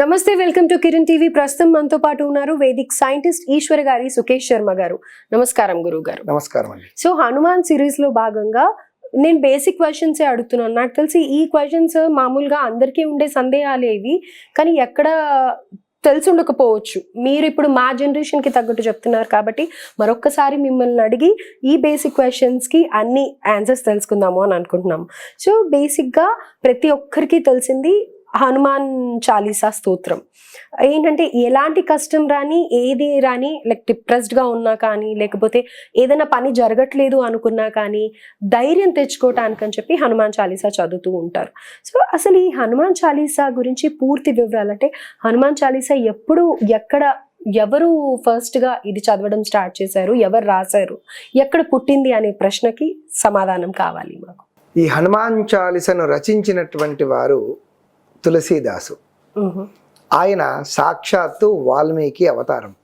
నమస్తే welcome to Kiran TV. ప్రస్తుతం మనతో పాటు ఉన్నారు వేదిక్ సైంటిస్ట్ ఈశ్వర్ గారి సుకేష్ శర్మ గారు. నమస్కారం గురువు గారు. నమస్కారం అండి. సో హనుమాన్ సిరీస్లో భాగంగా నేను బేసిక్ క్వశ్చన్స్ అడుగుతున్నాను. నాకు తెలిసి ఈ క్వశ్చన్స్ మామూలుగా అందరికీ ఉండే సందేహాలే ఇవి. కానీ ఎక్కడ తెలిసి ఉండకపోవచ్చు. మీరు ఇప్పుడు మా జనరేషన్కి తగ్గట్టు చెప్తున్నారు కాబట్టి మరొక్కసారి మిమ్మల్ని అడిగి ఈ బేసిక్ క్వశ్చన్స్కి అన్ని ఆన్సర్స్ తెలుసుకుందాము అని అనుకుంటున్నాము. సో బేసిక్గా ప్రతి ఒక్కరికి తెలిసింది హనుమాన్ చాలీసా స్తోత్రం. ఏంటంటే ఎలాంటి కష్టం రాని ఏది రాని లైక్ డిప్రెస్డ్గా ఉన్నా కానీ లేకపోతే ఏదైనా పని జరగట్లేదు అనుకున్నా కానీ ధైర్యం తెచ్చుకోవటానికి అని చెప్పి హనుమాన్ చాలీసా చదువుతూ ఉంటారు. సో అసలు ఈ హనుమాన్ చాలీసా గురించి పూర్తి వివరాలు అంటే హనుమాన్ చాలీసా ఎప్పుడు ఎక్కడ ఎవరు ఫస్ట్గా ఇది చదవడం స్టార్ట్ చేశారు ఎవరు రాశారు ఎక్కడ పుట్టింది అనే ప్రశ్నకి సమాధానం కావాలి మాకు. ఈ హనుమాన్ చాలీసను రచించినటువంటి వారు తులసీదాసు. ఆయన సాక్షాత్తు వాల్మీకి అవతారం.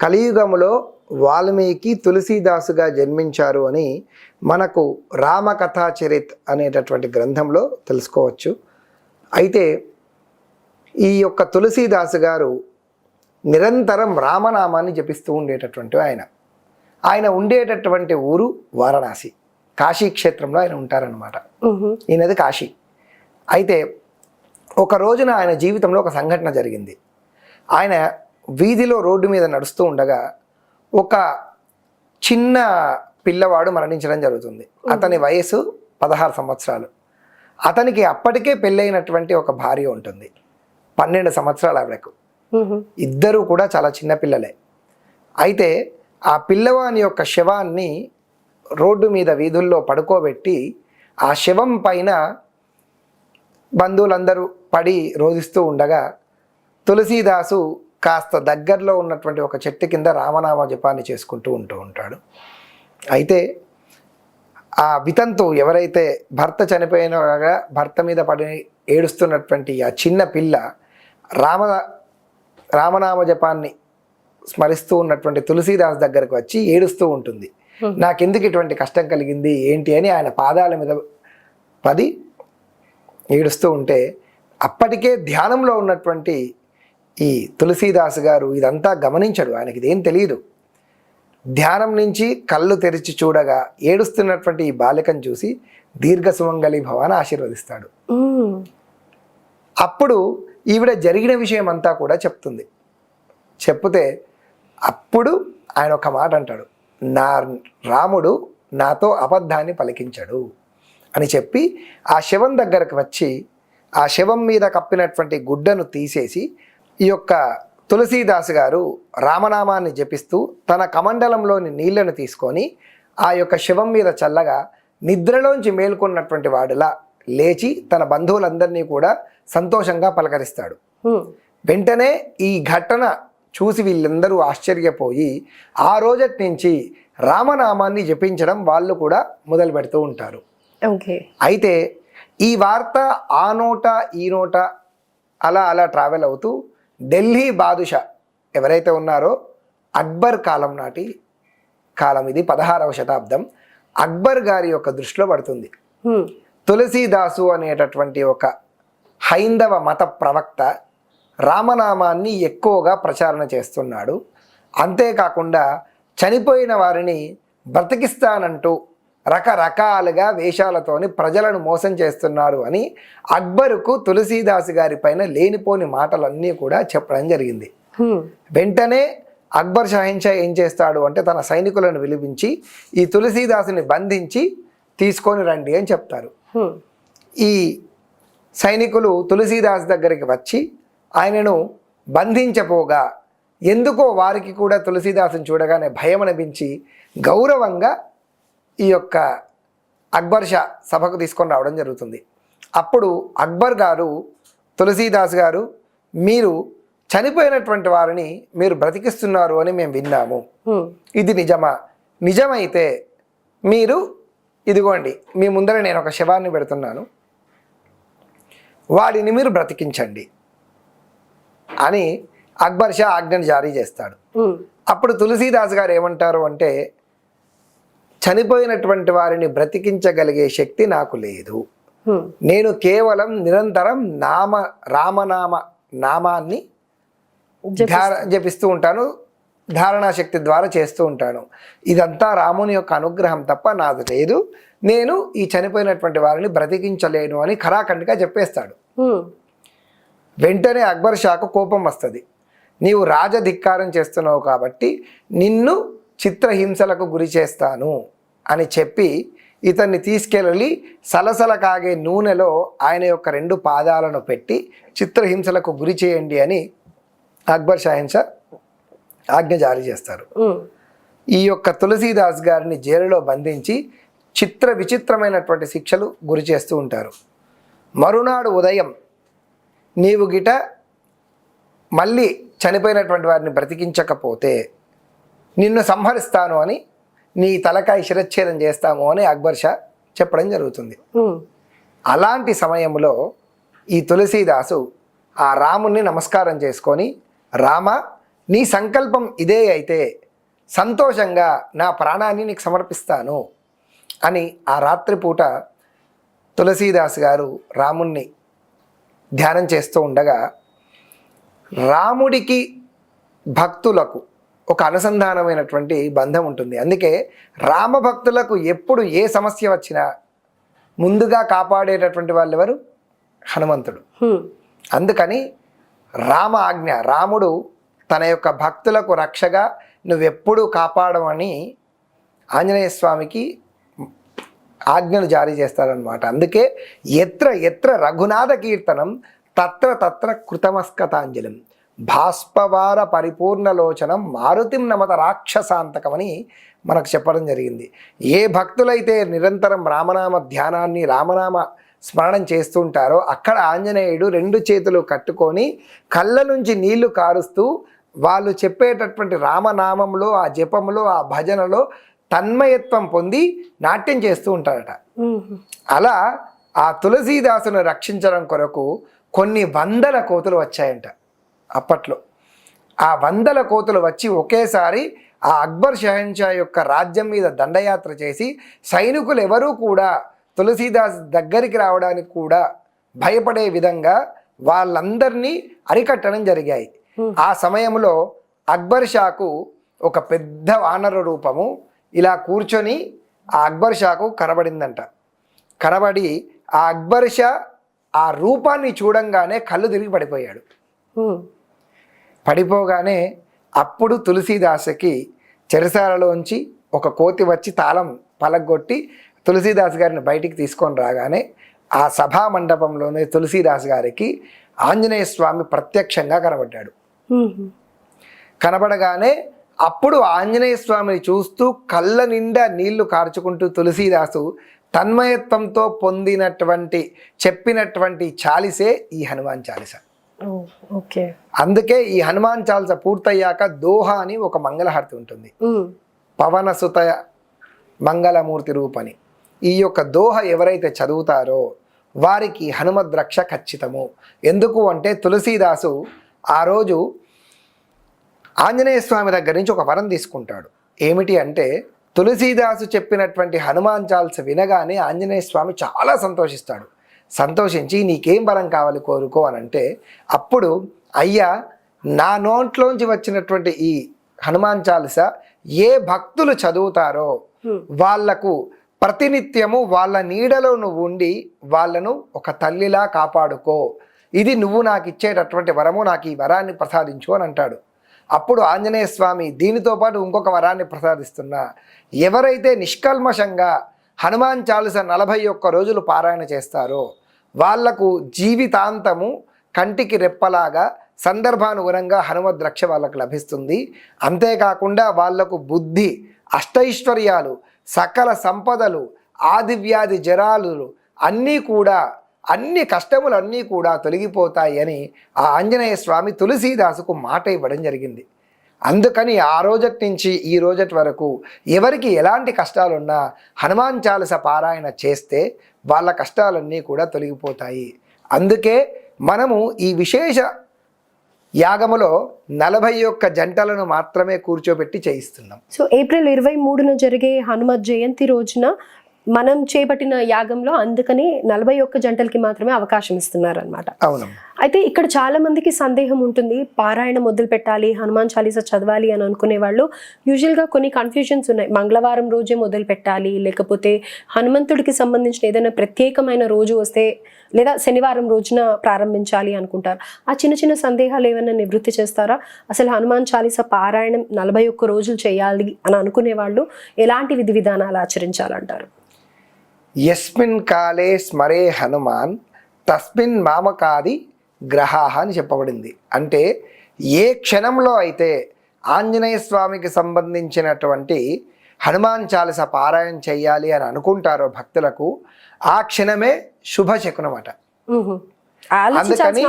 కలియుగములో వాల్మీకి తులసీదాసుగా జన్మించారు అని మనకు రామకథాచరిత్ అనేటటువంటి గ్రంథంలో తెలుసుకోవచ్చు. అయితే ఈ యొక్క తులసీదాసు గారు నిరంతరం రామనామాన్ని జపిస్తూ ఉండేటటువంటి ఆయన. ఆయన ఉండేటటువంటి ఊరు వారణాసి. కాశీ క్షేత్రంలో ఆయన ఉంటారనమాట. ఈయనది కాశీ. అయితే ఒక రోజున ఆయన జీవితంలో ఒక సంఘటన జరిగింది. ఆయన వీధిలో రోడ్డు మీద నడుస్తూ ఉండగా ఒక చిన్న పిల్లవాడు మరణించడం జరుగుతుంది. అతని వయసు పదహారు సంవత్సరాలు. అతనికి అప్పటికే పెళ్ళైనటువంటి ఒక భార్య ఉంటుంది. పన్నెండు సంవత్సరాలు ఆవిడకు. ఇద్దరూ కూడా చాలా చిన్న పిల్లలే. అయితే ఆ పిల్లవాని యొక్క శవాన్ని రోడ్డు మీద వీధుల్లో పడుకోబెట్టి ఆ శవం పైన బంధువులందరూ పడి రోధిస్తూ ఉండగా తులసీదాసు కాస్త దగ్గరలో ఉన్నటువంటి ఒక చెట్టు కింద రామనామ జపాన్ని చేసుకుంటూ ఉంటూ ఉంటాడు. అయితే ఆ వితంతు ఎవరైతే భర్త చనిపోయినగా భర్త మీద పడి ఏడుస్తున్నటువంటి ఆ చిన్న పిల్ల రామ రామనామ జపాన్ని స్మరిస్తూ ఉన్నటువంటి తులసీదాస్ దగ్గరకు వచ్చి ఏడుస్తూ ఉంటుంది. నాకెందుకు ఇటువంటి కష్టం కలిగింది? ఏంటి? అని ఆయన పాదాల మీద పది ఏడుస్తూ ఉంటే అప్పటికే ధ్యానంలో ఉన్నటువంటి ఈ తులసీదాస్ గారు ఇదంతా గమనించడు ఆయనకి ఇదేం తెలియదు ధ్యానం నుంచి కళ్ళు తెరిచి చూడగా ఏడుస్తున్నటువంటి ఈ బాలికను చూసి దీర్ఘ సుమంగళి భవాన్ని ఆశీర్వదిస్తాడు. అప్పుడు ఈవిడ జరిగిన విషయం అంతా కూడా చెప్తుంది. చెప్తే అప్పుడు ఆయన ఒక మాట అంటాడు. నా రాముడు నాతో అబద్ధాన్ని పలికించడు. అని చెప్పి ఆ శవం దగ్గరకు వచ్చి ఆ శవం మీద కప్పినటువంటి గుడ్డను తీసేసి ఈ యొక్క తులసీదాస్ గారు రామనామాన్ని జపిస్తూ తన కమండలంలోని నీళ్ళను తీసుకొని ఆ యొక్క శవం మీద చల్లగా నిద్రలోంచి మేల్కొన్నటువంటి వాడిలా లేచి తన బంధువులందరినీ కూడా సంతోషంగా పలకరిస్తాడు. వెంటనే ఈ ఘటన చూసి వీళ్ళందరూ ఆశ్చర్యపోయి ఆ రోజటి నుంచి రామనామాన్ని జపించడం వాళ్ళు కూడా మొదలు పెడుతూ ఉంటారు అయితే ఈ వార్త ఆ నోట ఈ నోట అలా అలా ట్రావెల్ అవుతూ ఢిల్లీ బాదుషా ఎవరైతే ఉన్నారో అక్బర్ కాలం నాటి కాలం ఇది పదహారవ శతాబ్దం అక్బర్ గారి యొక్క దృష్టిలో పడుతుంది. తులసీదాసు అనేటటువంటి ఒక హైందవ మత ప్రవక్త రామనామాన్ని ఎక్కువగా ప్రచారణ చేస్తున్నాడు. అంతేకాకుండా చనిపోయిన వారిని బ్రతికిస్తానంటూ రకరకాలుగా వేషాలతోని ప్రజలను మోసం చేస్తున్నారు అని అక్బరుకు తులసీదాసు గారి పైన లేనిపోని మాటలన్నీ కూడా చెప్పడం జరిగింది. వెంటనే అక్బర్ షాహిన్షా ఏం చేస్తాడు అంటే తన సైనికులను పిలిపించి ఈ తులసీదాసుని బంధించి తీసుకొని రండి అని చెప్తారు. ఈ సైనికులు తులసీదాస్ దగ్గరికి వచ్చి ఆయనను బంధించపోగా ఎందుకో వారికి కూడా తులసీదాసుని చూడగానే భయం అనిపించి గౌరవంగా ఈ యొక్క అక్బర్ షా సభకు తీసుకొని రావడం జరుగుతుంది. అప్పుడు అక్బర్ గారు తులసీదాస్ గారు మీరు చనిపోయినటువంటి వారిని మీరు బ్రతికిస్తున్నారు అని మేము విన్నాము. ఇది నిజమా? నిజమైతే మీరు ఇదిగోండి మీ ముందర నేను ఒక శవాన్ని పెడుతున్నాను. వాడిని మీరు బ్రతికించండి అని అక్బర్ షా ఆజ్ఞను జారీ చేస్తాడు. అప్పుడు తులసీదాస్ గారు ఏమంటారు అంటే చనిపోయినటువంటి వారిని బ్రతికించగలిగే శక్తి నాకు లేదు. నేను కేవలం నిరంతరం నామ రామనామ నామాన్ని జపిస్తూ ఉంటాను. ధారణా శక్తి ద్వారా చేస్తూ ఉంటాను. ఇదంతా రాముని యొక్క అనుగ్రహం తప్ప నాది లేదు. నేను ఈ చనిపోయినటువంటి వారిని బ్రతికించలేను అని ఖరాఖండిగా చెప్పేస్తాడు. వెంటనే అక్బర్ షాకు కోపం వస్తుంది. నీవు రాజధిక్కారం చేస్తున్నావు కాబట్టి నిన్ను చిత్రహింసలకు గురి చేస్తాను అని చెప్పి ఇతన్ని తీసుకెళ్ళి సలసల కాగే నూనెలో ఆయన యొక్క రెండు పాదాలను పెట్టి చిత్రహింసలకు గురి చేయండి అని అక్బర్ షాహిన్షా ఆజ్ఞ జారీ చేస్తారు. ఈ యొక్క తులసీదాస్ గారిని జైలులో బంధించి చిత్ర విచిత్రమైనటువంటి శిక్షలు గురి చేస్తూ ఉంటారు మరునాడు ఉదయం నీవు గిట మళ్ళీ చనిపోయినటువంటి వారిని బ్రతికించకపోతే నిన్ను సంహరిస్తాను అని నీ తలకాయ శిరచ్ఛేదం చేస్తాము అని అక్బర్ షా చెప్పడం జరుగుతుంది. అలాంటి సమయంలో ఈ తులసీదాసు ఆ రాముణ్ణి నమస్కారం చేసుకొని రామ నీ సంకల్పం ఇదే అయితే సంతోషంగా నా ప్రాణాన్ని నీకు సమర్పిస్తాను అని ఆ రాత్రిపూట తులసీదాస్ గారు రాముణ్ణి ధ్యానం చేస్తూ ఉండగా రాముడికి భక్తులకు ఒక అనుసంధానమైనటువంటి బంధం ఉంటుంది. అందుకే రామభక్తులకు ఎప్పుడు ఏ సమస్య వచ్చినా ముందుగా కాపాడేటటువంటి వాళ్ళు ఎవరు? హనుమంతుడు. అందుకని రామ ఆజ్ఞ రాముడు తన యొక్క భక్తులకు రక్షగా నువ్వెప్పుడు కాపాడమని ఆంజనేయ స్వామికి ఆజ్ఞలు జారీ చేస్తారనమాట అందుకే ఎత్ర ఎత్ర రఘునాథ కీర్తనం తత్ర తత్ర కృతమస్కతాంజలిం. భాస్పవార పరిపూర్ణలోచనం మారుతిం నమత రాక్షసాంతకమని మనకు చెప్పడం జరిగింది. ఏ భక్తులైతే నిరంతరం రామనామ ధ్యానాన్ని రామనామ స్మరణం చేస్తుంటారో అక్కడ ఆంజనేయుడు రెండు చేతులు కట్టుకొని కళ్ళ నుంచి నీళ్ళు కారుస్తూ వాళ్ళు చెప్పేటటువంటి రామనామంలో ఆ జపంలో ఆ భజనలో తన్మయత్వం పొంది నాట్యం చేస్తూ ఉంటారట. అలా ఆ తులసీదాసును రక్షించడం కొరకు కొన్ని వందల కోతులు వచ్చాయంట. అప్పట్లో. ఆ వందల కోతులు వచ్చి ఒకేసారి ఆ అక్బర్ షహన్షా యొక్క రాజ్యం మీద దండయాత్ర చేసి సైనికులు ఎవరూ కూడా తులసీదాస్ దగ్గరికి రావడానికి కూడా భయపడే విధంగా వాళ్ళందరినీ అరికట్టడం జరిగాయి. ఆ సమయంలో అక్బర్ షాకు ఒక పెద్ద వానర రూపము ఇలా కూర్చొని ఆ అక్బర్ షాకు కనబడిందంట. కనబడి ఆ అక్బర్ షా ఆ రూపాన్ని చూడంగానే కళ్ళు తిరిగి పడిపోయాడు. పడిపోగానే అప్పుడు తులసీదాసుకి చెరసాలలోంచి ఒక కోతి వచ్చి తాళం పలగొట్టి తులసీదాస్ గారిని బయటికి తీసుకొని రాగానే ఆ సభా మండపంలోనే తులసీదాస్ గారికి ఆంజనేయ స్వామి ప్రత్యక్షంగా కనబడ్డాడు. కనబడగానే అప్పుడు ఆంజనేయ స్వామిని చూస్తూ కళ్ళ నిండా నీళ్ళు కార్చుకుంటూ తులసీదాసు తన్మయత్వంతో పొందినటువంటి చెప్పినటువంటి చాలిసే ఈ హనుమాన్ చాలిస ఓకే. అందుకే ఈ హనుమాన్ చాలిస పూర్తయ్యాక దోహ అని ఒక మంగళహారతి ఉంటుంది. హ్మ్. పవనసుత మంగళమూర్తి రూపని. ఈ యొక్క దోహ ఎవరైతే చదువుతారో వారికి హనుమద్ రక్ష ఖచ్చితము. ఎందుకు అంటే తులసీదాసు ఆ రోజు ఆంజనేయ స్వామి దగ్గర నుంచి ఒక వరం తీసుకుంటాడు. ఏమిటి అంటే తులసీదాసు చెప్పినటువంటి హనుమాన్ చాల్స్ వినగానే ఆంజనేయ స్వామి చాలా సంతోషిస్తాడు. సంతోషించి నీకేం వరం కావాలి కోరుకో అని అంటే అప్పుడు అయ్యా నా నోట్లోంచి వచ్చినటువంటి ఈ హనుమాన్ చాలీస ఏ భక్తులు చదువుతారో. వాళ్ళకు ప్రతినిత్యము వాళ్ళ నీడలో నువ్వు ఉండి వాళ్ళను ఒక తల్లిలా కాపాడుకో. ఇది నువ్వు నాకు ఇచ్చేటటువంటి వరము నాకు ఈ వరాన్ని ప్రసాదించు అని అంటాడు. అప్పుడు ఆంజనేయ స్వామి దీనితో పాటు ఇంకొక వరాన్ని ప్రసాదిస్తున్నా. ఎవరైతే నిష్కల్మషంగా హనుమాన్ చాలీస నలభై ఒక్క రోజులు పారాయణ చేస్తారో వాళ్ళకు జీవితాంతము కంటికి రెప్పలాగా సందర్భానుగుణంగా హనుమద్ రక్ష వాళ్ళకు లభిస్తుంది. అంతేకాకుండా వాళ్ళకు బుద్ధి అష్టైశ్వర్యాలు సకల సంపదలు ఆదివ్యాధి జరాలు అన్నీ కూడా అన్ని కష్టములన్నీ కూడా తొలగిపోతాయి అని ఆ ఆంజనేయ స్వామి తులసీదాసుకు మాట ఇవ్వడం జరిగింది. అందుకని ఆ రోజటి నుంచి ఈ రోజటి వరకు ఎవరికి ఎలాంటి కష్టాలున్నా హనుమాన్ చాలస పారాయణ చేస్తే వాళ్ళ కష్టాలన్నీ కూడా తొలగిపోతాయి. అందుకే మనము ఈ విశేష యాగములో నలభై ఒక్క జంటలను మాత్రమే కూర్చోబెట్టి చేయిస్తున్నాం. సో ఏప్రిల్ ఇరవై మూడున జరిగే హనుమత్ జయంతి రోజున మనం చేపట్టిన యాగంలో అందుకని నలభై ఒక్క జంటలకి మాత్రమే అవకాశం ఇస్తున్నారు అనమాట అయితే ఇక్కడ చాలా మందికి సందేహం ఉంటుంది. పారాయణ మొదలు పెట్టాలి హనుమాన్ చాలీసా చదవాలి అని అనుకునే వాళ్ళు యూజువల్గా కొన్ని కన్ఫ్యూజన్స్ ఉన్నాయి. మంగళవారం రోజే మొదలు పెట్టాలి లేకపోతే హనుమంతుడికి సంబంధించిన ఏదైనా ప్రత్యేకమైన రోజు వస్తే లేదా శనివారం రోజున ప్రారంభించాలి అనుకుంటారు. ఆ చిన్న చిన్న సందేహాలు ఏమైనా నివృత్తి చేస్తారా? అసలు హనుమాన్ చాలీసా పారాయణం నలభై ఒక్క రోజులు చేయాలి అని అనుకునే వాళ్ళు ఎలాంటి విధి విధానాలు ఆచరించాలంటారు? యస్మిన్ కాలే స్మరే హనుమాన్ తస్మిన్ మామకాది గ్రహాహ అని చెప్పబడింది అంటే ఏ క్షణంలో అయితే ఆంజనేయ స్వామికి సంబంధించినటువంటి హనుమాన్ చాలీస పారాయణ చేయాలి అని అనుకుంటారో భక్తులకు ఆ క్షణమే శుభశకునమాట. అందుకని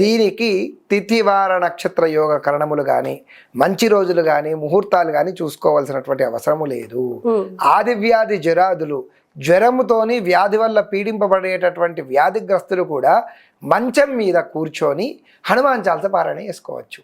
దీనికి తిథివార నక్షత్ర యోగ కరణములు కానీ మంచి రోజులు కానీ ముహూర్తాలు కానీ చూసుకోవాల్సినటువంటి అవసరము లేదు మ్. ఆది వ్యాధి జ్వరాదులు జ్వరముతోని వ్యాధి వల్ల పీడింపబడేటటువంటి వ్యాధిగ్రస్తులు కూడా మంచం మీద కూర్చొని హనుమాన్ చాలస పారాయణ చేసుకోవచ్చు.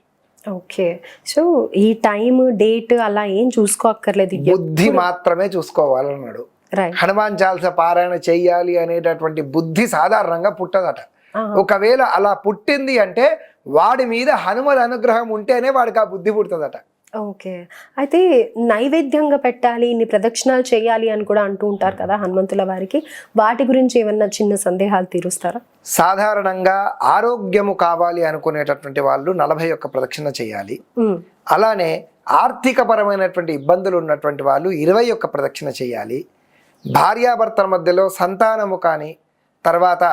ఓకే. సో ఈ టైం డేట్ అలా ఏం చూసుకోక్కర్లేదు. బుద్ధి మాత్రమే చూసుకోవాలన్నాడు. హనుమాన్ చాలస పారాయణ చెయ్యాలి అనేటటువంటి బుద్ధి సాధారణంగా పుట్టదట. ఒకవేళ అలా పుట్టింది అంటే వాడి మీద హనుమల అనుగ్రహం ఉంటేనే వాడికి ఆ బుద్ధి పుడుతుందట. ఓకే. అయితే నైవేద్యంగా పెట్టాలి ఇన్ని ప్రదక్షిణాలు చేయాలి అని కూడా అంటూ ఉంటారు కదా హనుమంతుల వారికి. వాటి గురించి ఏమన్నా చిన్న సందేహాలు తీరుస్తారా? సాధారణంగా ఆరోగ్యము కావాలి అనుకునేటటువంటి వాళ్ళు నలభై ఒక్క ప్రదక్షిణ చేయాలి. అలానే ఆర్థికపరమైనటువంటి ఇబ్బందులు ఉన్నటువంటి వాళ్ళు ఇరవై ఒక్క ప్రదక్షిణ చేయాలి. భార్యాభర్తల మధ్యలో సంతానము కానీ తర్వాత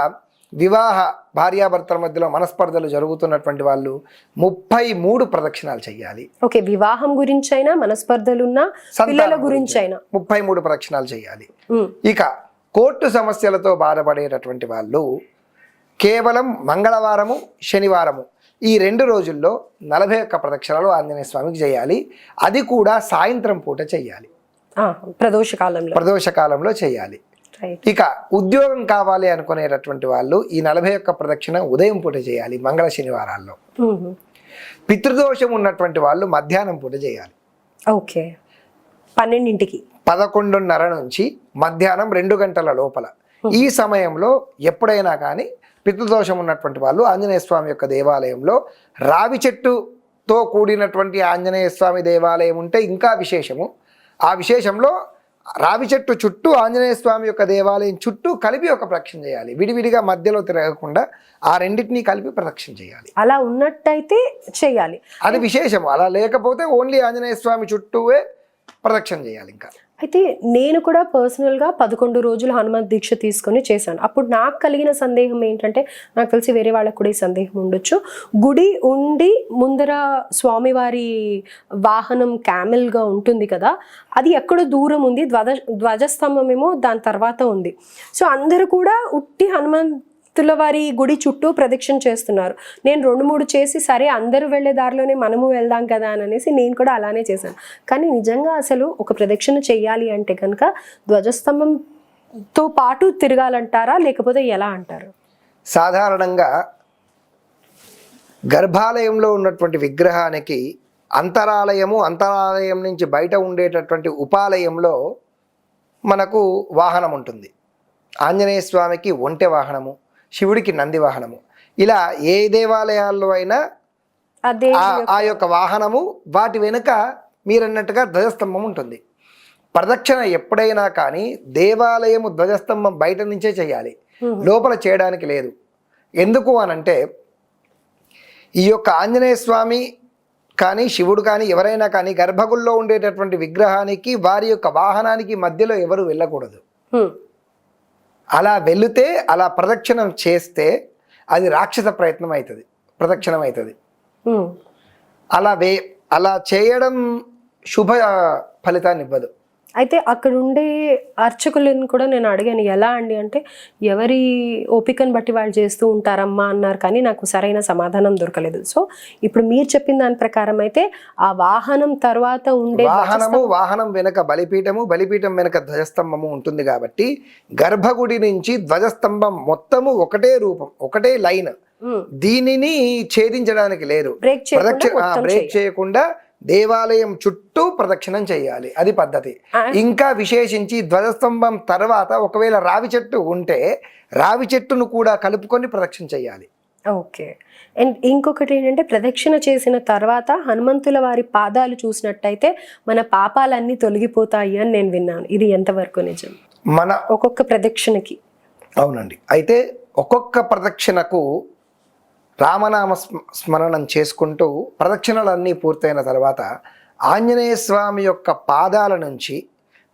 వివాహ భార్యాభర్తల మధ్యలో మనస్పర్ధలు జరుగుతున్నటువంటి వాళ్ళు ముప్పై మూడు ప్రదక్షిణాలు చేయాలి ఓకే వివాహం గురించి అయినా మనస్పర్ధలున్నా పిల్లల గురించి అయినా ముప్పై మూడు ప్రదక్షిణాలు చేయాలి ఉమ్, ఇక కోర్టు సమస్యలతో బాధపడేటటువంటి వాళ్ళు కేవలం మంగళవారము శనివారము ఈ రెండు రోజుల్లో నలభై ఒక్క ప్రదక్షిణలు ఆంజనేయ స్వామికి చేయాలి అది కూడా సాయంత్రం పూట చేయాలి ఆ, ప్రదోష కాలంలో. ప్రదోష కాలంలో చేయాలి ఇక ఉద్యోగం కావాలి అనుకునేటటువంటి వాళ్ళు ఈ నలభై ఒక్క ప్రదక్షిణ ఉదయం పూట చేయాలి మంగళ శనివారాల్లో. పితృదోషం ఉన్నటువంటి వాళ్ళు మధ్యాహ్నం పూట చేయాలి. ఓకే. పన్నెండింటికి. పదకొండున్నర నుంచి మధ్యాహ్నం రెండు గంటల లోపల. ఈ సమయంలో ఎప్పుడైనా కానీ పితృదోషం ఉన్నటువంటి వాళ్ళు ఆంజనేయ స్వామి యొక్క దేవాలయంలో రావి చెట్టుతో కూడినటువంటి ఆంజనేయ స్వామి దేవాలయం ఉంటే ఇంకా విశేషము. ఆ విశేషంలో రావి చెట్టు చుట్టూ ఆంజనేయ స్వామి యొక్క దేవాలయం చుట్టూ కలిపి ఒక ప్రదక్షిణ చేయాలి. విడివిడిగా మధ్యలో తిరగకుండా ఆ రెండింటినీ కలిపి ప్రదక్షిణ చేయాలి. అలా ఉన్నట్టయితే చేయాలి. అది విశేషము. అలా లేకపోతే ఓన్లీ ఆంజనేయ స్వామి చుట్టూవే ప్రదక్షిణ చేయాలి ఇంకా. అయితే నేను కూడా పర్సనల్గా పదకొండు రోజులు హనుమంత్ దీక్ష తీసుకొని చేశాను. అప్పుడు నాకు కలిగిన సందేహం ఏంటంటే నాకు తెలిసి వేరే వాళ్ళకు కూడా ఈ సందేహం ఉండొచ్చు. గుడి ఉండి ముందర స్వామివారి వాహనం క్యామెల్గా ఉంటుంది కదా అది ఎక్కడో దూరం ఉంది. ధ్వజ ధ్వజస్తంభం ఏమో దాని తర్వాత ఉంది. సో అందరూ కూడా ఉట్టి హనుమాన్ వారి గుడి చుట్టూ ప్రదక్షిణ చేస్తున్నారు. నేను రెండు మూడు చేసి సరే అందరూ వెళ్ళే దారిలోనే మనము వెళ్దాం కదా అని అనేసి నేను కూడా అలానే చేశాను. కానీ నిజంగా అసలు ఒక ప్రదక్షిణ చేయాలి అంటే కనుక ధ్వజస్తంభంతో పాటు తిరగాలంటారా? లేకపోతే ఎలా అంటారు? సాధారణంగా గర్భాలయంలో ఉన్నటువంటి విగ్రహానికి అంతరాలయము అంతరాలయం నుంచి బయట ఉండేటటువంటి ఉపాలయంలో మనకు వాహనం ఉంటుంది. ఆంజనేయ స్వామికి ఒంటె వాహనము శివుడికి నంది వాహనము ఇలా ఏ దేవాలయాల్లో అయినా ఆ- యొక్క వాహనము వాటి వెనుక మీరన్నట్టుగా ధ్వజస్తంభం ఉంటుంది. ప్రదక్షిణ ఎప్పుడైనా కానీ దేవాలయము ధ్వజస్తంభం బయట నుంచే చేయాలి. లోపల చేయడానికి లేదు. ఎందుకు అనంటే ఈ యొక్క ఆంజనేయ స్వామి కానీ శివుడు కానీ ఎవరైనా కానీ గర్భగుల్లో ఉండేటటువంటి విగ్రహానికి వారి యొక్క వాహనానికి మధ్యలో ఎవరు వెళ్ళకూడదు. అలా వెళితే అలా ప్రదక్షిణం చేస్తే అది రాక్షస ప్రయత్నం అవుతుంది ప్రదక్షిణం అవుతుంది. అలా వే అలా చేయడం శుభ ఫలితాన్ని ఇవ్వదు. అయితే అక్కడ ఉండే అర్చకులను కూడా నేను అడిగాను ఎలా అండి? అంటే ఎవరి ఓపికను బట్టి వాళ్ళు చేస్తూ ఉంటారమ్మా అన్నారు కానీ నాకు సరైన సమాధానం దొరకలేదు. సో ఇప్పుడు మీరు చెప్పిన దాని ప్రకారం అయితే ఆ వాహనం తర్వాత ఉండే వాహనము వాహనం వెనక బలిపీఠము బలిపీఠం వెనక ధ్వజస్తంభము ఉంటుంది కాబట్టి గర్భగుడి నుంచి ధ్వజస్తంభం మొత్తము ఒకటే రూపం ఒకటే లైన్. దీనిని ఛేదించడానికి లేదు బ్రేక్ చేయకుండా దేవాలయం చుట్టూ ప్రదక్షిణం చేయాలి. అది పద్ధతి. ఇంకా విశేషించి ధ్వజస్తంభం తర్వాత ఒకవేళ రావి చెట్టు ఉంటే రావి చెట్టును కూడా కలుపుకొని ప్రదక్షిణ చేయాలి. ఓకే. అండ్ ఇంకొకటి ఏంటంటే ప్రదక్షిణ చేసిన తర్వాత హనుమంతుల వారి పాదాలు చూసినట్టయితే మన పాపాలన్నీ తొలగిపోతాయి అని నేను విన్నాను. ఇది ఎంతవరకు నిజం? మన ఒక్కొక్క ప్రదక్షిణకి. అవునండి. అయితే ఒక్కొక్క ప్రదక్షిణకు రామనామ స్మ- స్మరణం చేసుకుంటూ ప్రదక్షిణలన్నీ పూర్తయిన తర్వాత ఆంజనేయ స్వామి యొక్క పాదాల నుంచి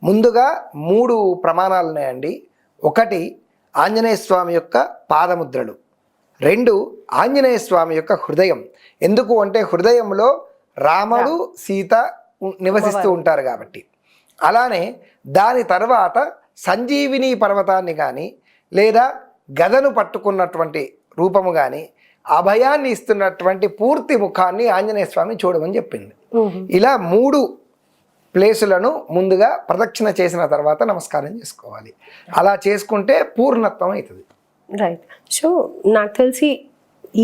ముందుగా మూడు ప్రమాణాలు ఉన్నాయండి ఒకటి ఆంజనేయ స్వామి యొక్క పాదముద్రలు రెండు ఆంజనేయ స్వామి యొక్క హృదయం. ఎందుకు అంటే హృదయంలో రాముడు సీత నివసిస్తూ ఉంటారు కాబట్టి. అలానే దాని తర్వాత సంజీవిని పర్వతాన్ని కానీ లేదా గదను పట్టుకున్నటువంటి రూపము కానీ అభయాన్ని ఇస్తున్నటువంటి పూర్తి ముఖాన్ని ఆంజనేయ స్వామి చూడమని చెప్పింది. ఇలా మూడు ప్లేసులను ముందుగా ప్రదక్షిణ చేసిన తర్వాత నమస్కారం చేసుకోవాలి. అలా చేసుకుంటే పూర్ణత్వం అవుతుంది. రైట్ సో నాకు తెలిసి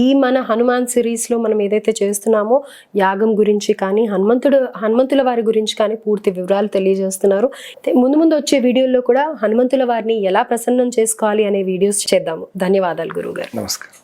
ఈ మన హనుమాన్ సిరీస్లో మనం ఏదైతే చేస్తున్నామో యాగం గురించి కానీ హనుమంతుడు హనుమంతుల వారి గురించి కానీ పూర్తి వివరాలు తెలియజేస్తున్నారు. ముందు ముందు వచ్చే వీడియోల్లో కూడా హనుమంతుల వారిని ఎలా ప్రసన్నం చేసుకోవాలి అనే వీడియోస్ చేద్దాము. ధన్యవాదాలు గురువు గారు నమస్కారం.